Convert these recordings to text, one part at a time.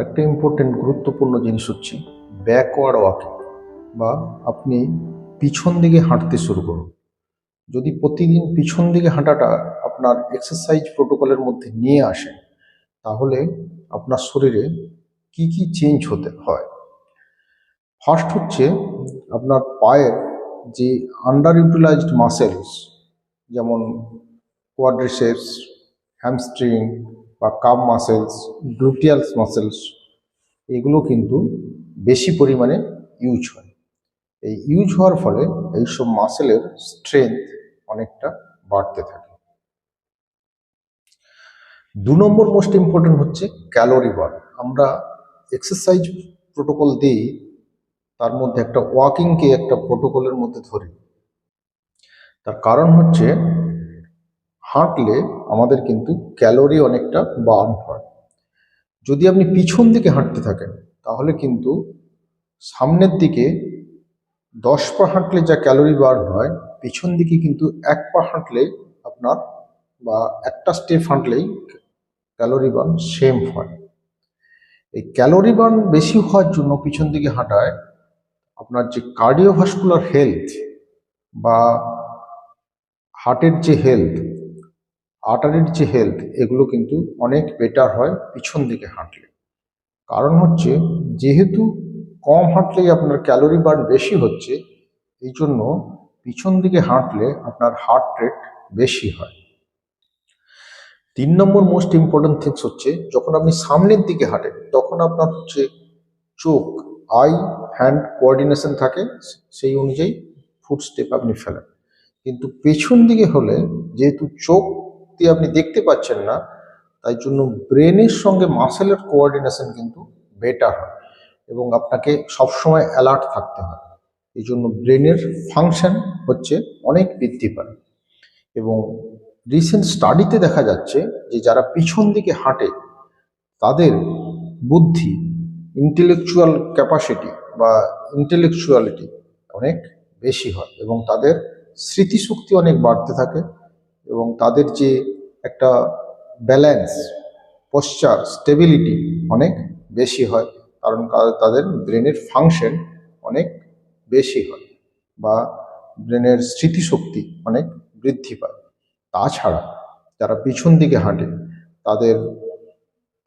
আরেকটা ইম্পর্টেন্ট গুরুত্বপূর্ণ জিনিস হচ্ছে ব্যাকওয়ার্ড ওয়াকিং বা আপনি পিছন দিকে হাঁটতে শুরু করুন। যদি প্রতিদিন পিছন দিকে হাঁটাটা আপনার এক্সারসাইজ প্রোটোকলের মধ্যে নিয়ে আসেন তাহলে আপনার শরীরে কি কি চেঞ্জ হতে হয়? ফার্স্ট হচ্ছে আপনার পায়ের যে আন্ডার ইউটিলাইজড মাসেলস যেমন কোয়াড্রিসেপস হ্যামস্ট্রিং বা কাপ মাসেলস গ্লুটিয়ালস মাসেলস এগুলো কিন্তু বেশি পরিমাণে ইউজ হয়। এই ইউজ হওয়ার ফলে এইসব মাসেলের স্ট্রেংথ অনেকটা বাড়তে থাকে। দু নম্বর মোস্ট ইম্পর্টেন্ট হচ্ছে ক্যালোরি বার্ন আমরা এক্সারসাইজ প্রোটোকল দিই তার মধ্যে একটা ওয়াকিংকে একটা প্রোটোকলের মধ্যে ধরি। তার কারণ হচ্ছে হাঁটলে আমাদের কিন্তু ক্যালোরি অনেকটা বার্ন হয়। যদি আপনি পিছন দিকে হাঁটতে থাকেন, তাহলে কিন্তু সামনের দিকে দশ পা হাঁটলে যা ক্যালোরি বার্ন হয়, পিছন দিকে কিন্তু এক পা হাঁটলে আপনার বা একটা স্টেপ হাঁটলেই ক্যালোরি বার্ন সেম হয়। এই ক্যালোরি বার্ন বেশি হওয়ার জন্য পিছন দিকে হাঁটায় আপনার যে কার্ডিওভাস্কুলার হেলথ বা হার্টের যে হেলথ আর্টারির যে হেলথ এগুলো কিন্তু অনেক বেটার হয় পিছন দিকে হাঁটলে। কারণ হচ্ছে যেহেতু কম হাঁটলেই আপনার ক্যালোরি বার্ন বেশি হচ্ছে, এই জন্য পিছন দিকে হাঁটলে আপনার হার্ট রেট বেশি হয়। তিন নম্বর মোস্ট ইম্পর্টেন্ট থিংস হচ্ছে, যখন আপনি সামনের দিকে হাঁটেন, তখন আপনার হচ্ছে চোখ আই হ্যান্ড কোঅর্ডিনেশন থাকে, সেই অনুযায়ী ফুট স্টেপ আপনি ফেলেন। কিন্তু পেছন দিকে হলে যেহেতু চোখ দিয়ে আপনি দেখতে পাচ্ছেন না, তাই জন্য ব্রেনের সঙ্গে মাসেলের কোঅর্ডিনেশন কিন্তু বেটার হয় এবং আপনাকে সবসময় অ্যালার্ট থাকতে হয়। এই জন্য ব্রেনের ফাংশন হচ্ছে অনেক বৃদ্ধি পায়। এবং রিসেন্ট স্টাডিতে দেখা যাচ্ছে যে যারা পিছন দিকে হাঁটে, তাদের বুদ্ধি ইন্টেলেকচুয়াল ক্যাপাসিটি বা ইন্টেলেকচুয়ালিটি অনেক বেশি হয় এবং তাদের স্মৃতিশক্তি অনেক বাড়তে থাকে এবং তাদের যে একটা ব্যালেন্স পশ্চার স্টেবিলিটি অনেক বেশি হয়। কারণ তাদের ব্রেনের ফাংশন অনেক বেশি হয় বা ব্রেনের স্মৃতিশক্তি অনেক বৃদ্ধি পায়। তাছাড়া যারা পিছন দিকে হাঁটে, তাদের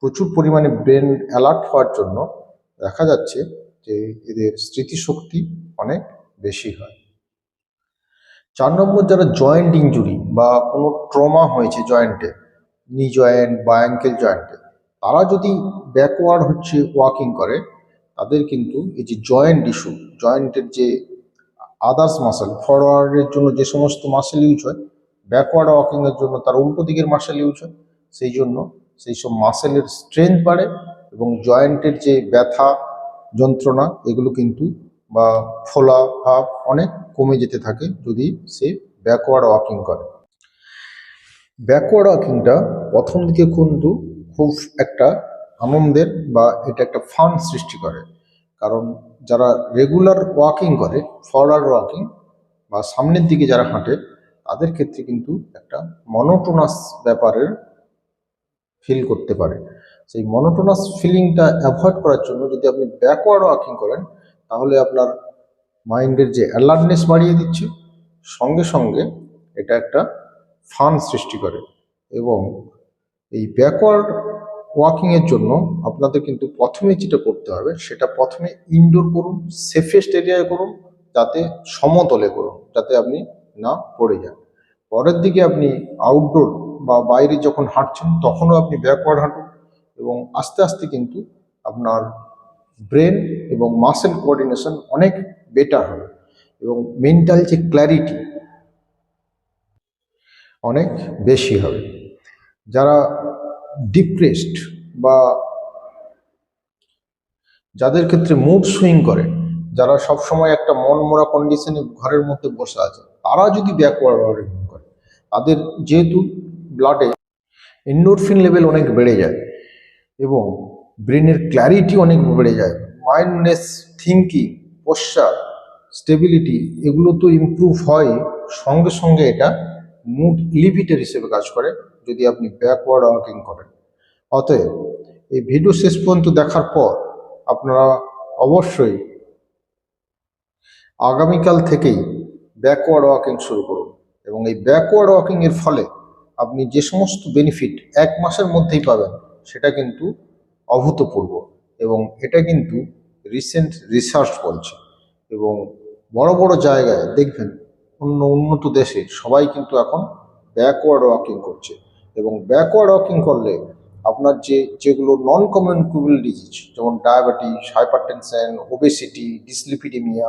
প্রচুর পরিমাণে ব্রেন অ্যালার্ট হওয়ার জন্য দেখা যাচ্ছে যে এদের স্মৃতিশক্তি অনেক বেশি হয়। চার নম্বর যারা জয়েন্ট ইঞ্জুরি বা কোনো ট্রমা হয়েছে জয়েন্টে নি জয়েন্ট বা অ্যাঙ্কেল জয়েন্টে তারা যদি ব্যাকওয়ার্ড হচ্ছে ওয়াকিং করে, তাদের কিন্তু এই যে জয়েন্ট ইস্যু জয়েন্টের যে আদার্স মাসেল ফরওয়ার্ডের জন্য যে সমস্ত মাসেল ইউজ হয় ব্যাকওয়ার্ড ওয়াকিংয়ের জন্য তার উল্টো দিকের মাসেল ইউজ হয়, সেই জন্য সেই সব মাসেলের স্ট্রেংথ বাড়ে এবং জয়েন্টের যে ব্যথা যন্ত্রণা, এগুলো কিন্তু বা ফোলা ভাব অনেক কমে যেতে থাকে যদি সে ব্যাকওয়ার্ড ওয়াকিং করে। ব্যাকওয়ার্ড ওয়াকিংটা প্রথম দিকে কিন্তু খুব একটা আনন্দের বা এটা একটা ফান সৃষ্টি করে। কারণ যারা রেগুলার ওয়াকিং করে ফরওয়ার্ড ওয়াকিং বা সামনের দিকে যারা হাঁটে, তাদের ক্ষেত্রে কিন্তু একটা মনোটোনাস ব্যাপারের ফিল করতে পারে। সেই মনোটোনাস ফিলিংটা অ্যাভয়েড করার জন্য যদি আপনি ব্যাকওয়ার্ড ওয়াকিং করেন তাহলে আপনার মাইন্ডের যে অ্যালার্টনেস বাড়িয়ে দিচ্ছে, সঙ্গে সঙ্গে এটা একটা ফান সৃষ্টি করে এবং এই ব্যাকওয়ার্ড ওয়াকিংয়ের জন্য আপনাদের কিন্তু প্রথমে যেটা করতে হবে, সেটা প্রথমে ইনডোর করুন সেফেস্ট এরিয়ায় করুন, যাতে সমতলে করুন, যাতে আপনি না পড়ে যান। পরের দিকে আপনি আউটডোর বা বাইরে যখন হাঁটছেন, তখনও আপনি ব্যাকওয়ার্ড হাঁটুন এবং আস্তে আস্তে কিন্তু আপনার ব্রেন এবং মাসেল কোঅর্ডিনেশন অনেক বেটার হবে এবং মেন্টাল যে ক্ল্যারিটি অনেক বেশি হবে। যারা ডিপ্রেসড বা যাদের ক্ষেত্রে মুড সুইং করে, যারা সব সময় একটা মন মরা কন্ডিশনে ঘরের মধ্যে বসে আছে, তারা যদি ব্যাকওয়ার্ড ওয়ার্ডিং করে, তাদের যেহেতু ব্লাডে এন্ডোরফিন লেভেল অনেক বেড়ে যায় এবং ব্রেনের ক্ল্যারিটি অনেক বেড়ে যায়। মাইন্ডনেস থিঙ্কিং পোশ্চার স্টেবিলিটি এগুলো তো ইমপ্রুভ হয়। সঙ্গে সঙ্গে এটা মুড লিভিটের হিসেবে কাজ করে, যদি আপনি ব্যাকওয়ার্ড ওয়ার্কিং করেন। অতএব এই ভিডিও শেষ পর্যন্ত দেখার পর আপনারা অবশ্যই আগামীকাল থেকেই ব্যাকওয়ার্ড ওয়াকিং শুরু করুন এবং এই ব্যাকওয়ার্ড ওয়াকিং এর ফলে আপনি যে সমস্ত বেনিফিট এক মাসের মধ্যেই পাবেন, সেটা কিন্তু অভূতপূর্ব এবং এটা কিন্তু রিসেন্ট রিসার্চ বলছে। এবং বড় বড় জায়গায় দেখবেন অন্য উন্নত দেশে সবাই কিন্তু এখন ব্যাকওয়ার্ড ওয়াকিং করছে এবং ব্যাকওয়ার্ড ওয়াকিং করলে আপনার যে, যেগুলো নন কমন কমিউনিকেবল ডিজিজ যেমন ডায়াবেটিস হাইপারটেনশন ওবেসিটি ডিসলিপিডিমিয়া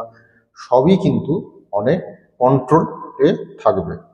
সবই কিন্তু অনেক কন্ট্রোলে থাকবে।